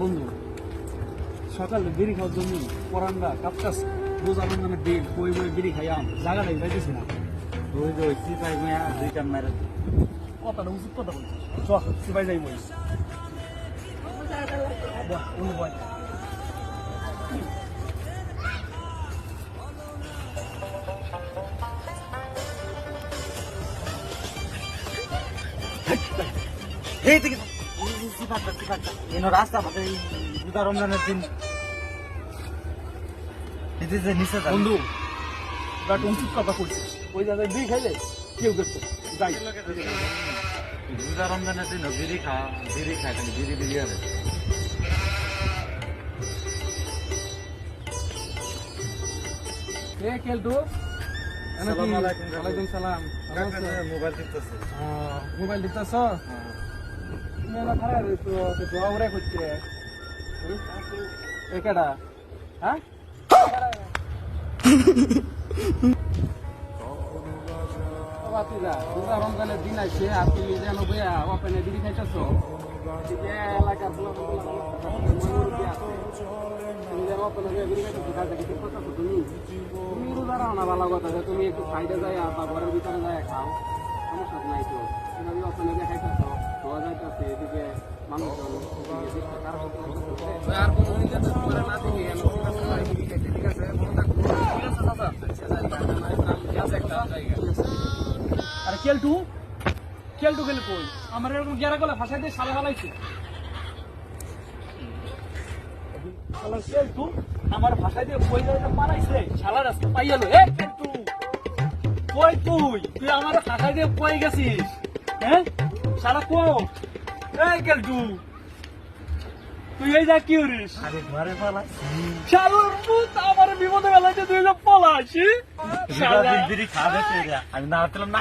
বন্ধু সকালে বিড়ি খাওয়ার জন্য পরান্ডা কাপকাস রোজা রমজানের দিন বই বই বিড়ি খাইয়াম জায়গাটাই যাইতেছি না ওই যে সিপাই মিয়া দুই মারা কথাটা উচিত কথা বলছিস চ সিপাই যাই বই। এই থেকে সিপাটা সিপাটা এনো রাস্তা ভাবে দুটা রমজানের দিন। এতে যে নিচে যাবে। বন্ধু কথা করছিস ওই জায়গায় বিড়ি খাইলে কেউ দেখতো যাই। দুটা রমজানের দিন বিড়ি খা বিড়ি খায় খালি বিড়ি বিড়ি হবে এ কেলটু সালাম আলাইকুম, ওয়ালাইকুম সালাম। মোবাইল টিপতেছে। মোবাইল দিতেছ মেলা খারাপ রয়েছো দোয়া উড়ে করছে একেডা হ্যাঁ বাতিজা, দুর্গা রমজানের দিন আছে আর তুমি যেন বইয়া ওপেনে বিড়ি খাইতেছ এলাকার। তুমি রাখো না ভালো কথা তুমি একটু সাইডে যাই বা ঘরের ভিতরে যাই খাও সমস্যা নাই তো ওপেনে খাইতেছ কেলটু কেলটু গেলে কই? আমার এরকম গেরা গলা ফাঁসাই দিয়ে সারা ফালাইছে কেলটু আমার ভাষায় দিয়ে কই যাইতে পারাইছে শালা রাস্তা পাইয়ালো এ কেলটু কই তুই? তুই আমার ভাষায় দিয়ে কই গেছিস? হ্যাঁ শালা কো এই কেলটু তুই এই যা কি করিস? আরে ঘরে পালা শালার পুত আমার বিপদে বেলাতে তুই যা আমি না হচ্ছিলাম না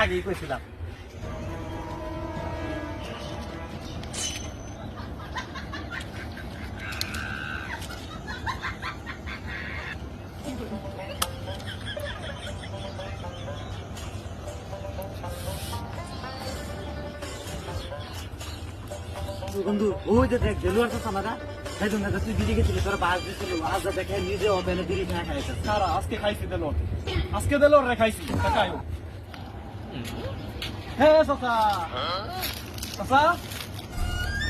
বন্ধু, ওই যে দেখ তো সামারা তাই গেছিলি বাস দিছিল আজ দেখে নিজে খাইছে সারা আজকে খাইছি দিল আজকে দিল রে খাইছি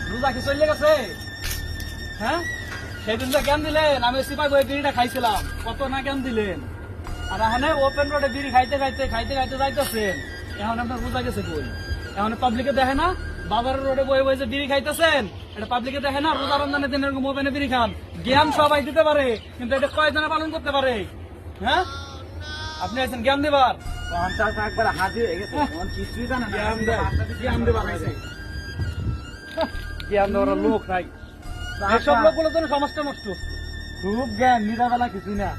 রোজা কি চলে গেছে? হ্যাঁ সেদিন যে জ্ঞান দিলেন, আমি সিপাই বই বিড়িটা খাইছিলাম। কত না জ্ঞান দিলেন। আর এখানে ওপেন রোডে বিড়ি খাইতে খাইতে খাইতে খাইতে যাইতেছেন। এখন আপনার বোঝা গেছে কই? এখন পাবলিকে দেখে না? বাজারের রোডে বয়ে বয়ে যে বিড়ি খাইতেছেন এটা পাবলিকে দেখে না? রোজা রমজানের দিন এরকম ওপেনে বিড়ি খান। জ্ঞান সবাই দিতে পারে কিন্তু এটা কয়জনে পালন করতে পারে? হ্যাঁ? আপনি আছেন জ্ঞান দিবার? একবার হাজির হয়ে গেছে। কিছুই জানে জ্ঞান দেয়। জ্ঞান দেবার জ্ঞান দেওয়ার লোক নাই। এসব লোকগুলো জন্য সমাজটা নষ্ট। খুব জ্ঞান নিরাবেলা কিছুই না।